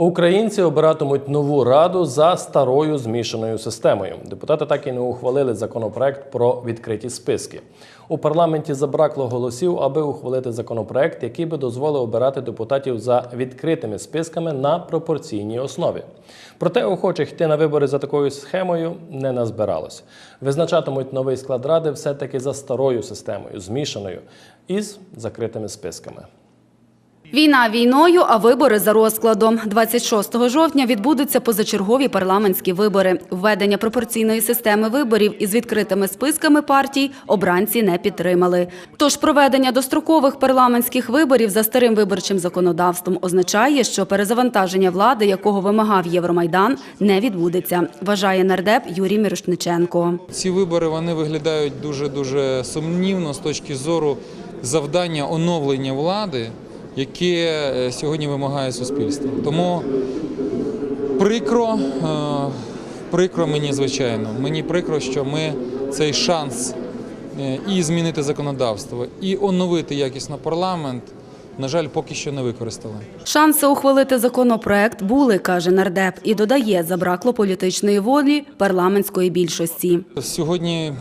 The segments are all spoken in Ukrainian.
Українці обиратимуть нову раду за старою змішаною системою. Депутати так і не ухвалили законопроект про відкриті списки. У парламенті забракло голосів, аби ухвалити законопроект, який би дозволив обирати депутатів за відкритими списками на пропорційній основі. Проте охочих йти на вибори за такою схемою не назбиралось. Визначатимуть новий склад ради все-таки за старою системою, змішаною із закритими списками. Війна війною, а вибори за розкладом. 26 жовтня відбудуться позачергові парламентські вибори. Введення пропорційної системи виборів із відкритими списками партій обранці не підтримали. Тож проведення дострокових парламентських виборів за старим виборчим законодавством означає, що перезавантаження влади, якого вимагав Євромайдан, не відбудеться, вважає нардеп Юрій Мірошниченко. Ці вибори вони виглядають дуже дуже сумнівно з точки зору завдання оновлення влади, яке е, сьогодні вимагає суспільство. Тому прикро, е, прикро мені звичайно. Мені прикро, що ми цей шанс е, і змінити законодавство, і оновити якісно парламент. На жаль, поки що не використали. Шанси ухвалити законопроект були, каже нардеп, і додає, забракло політичної волі парламентської більшості. Сьогодні,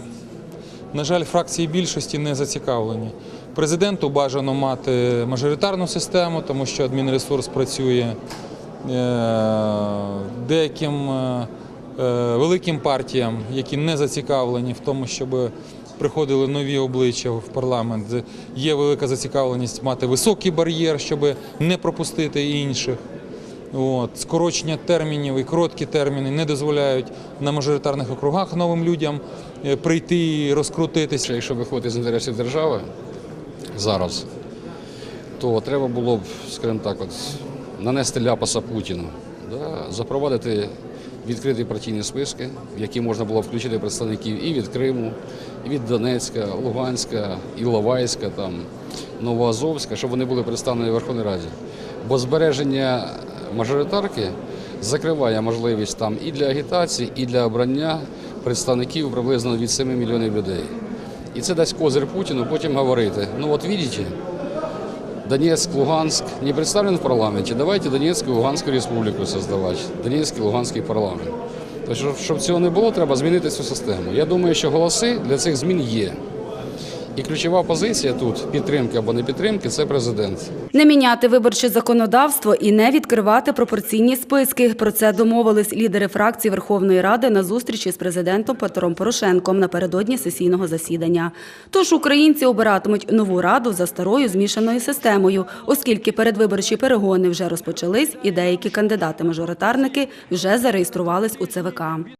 на жаль, фракції більшості не зацікавлені. Президенту бажано мати мажоритарну систему, тому що адмінресурс працює Е, деяким е, е, великим партіям, які не зацікавлені в тому, щоб приходили нові обличчя в парламент. Є велика зацікавленість мати високий бар'єр, щоб не пропустити інших. От, скорочення термінів і короткі терміни не дозволяють на мажоритарних округах новим людям прийти і розкрутитися. Що Якщо виходити з інтересів держави зараз, то треба було б, скажімо так, от, нанести ляпаса Путіну, да, запровадити відкриті партійні списки, в які можна було включити представників і від Криму, і від Донецька, Луганська, Іловайська, там, Новоазовська, щоб вони були представлені в Верховній Раді. Бо збереження мажоритарки закриває можливість там і для агітації, і для обрання представників приблизно від 7 мільйонів людей. І це дасть козир Путіну потім говорити. Ну от бачите, Донецьк, Луганськ не представлен в парламенті. давайте Донецьку і Луганську республіку создавати, Донецький, Луганський парламент. Тобто, щоб- цього не було, треба змінити цю систему. Я думаю, що голоси для цих змін є. І ключова позиція тут підтримки або не підтримки це президент. Не міняти виборче законодавство і не відкривати пропорційні списки. Про це домовились лідери фракції Верховної Ради на зустрічі з президентом Петром Порошенком напередодні сесійного засідання. Тож українці обиратимуть нову раду за старою змішаною системою, оскільки передвиборчі перегони вже розпочались, і деякі кандидати-мажоритарники вже зареєструвались у ЦВК.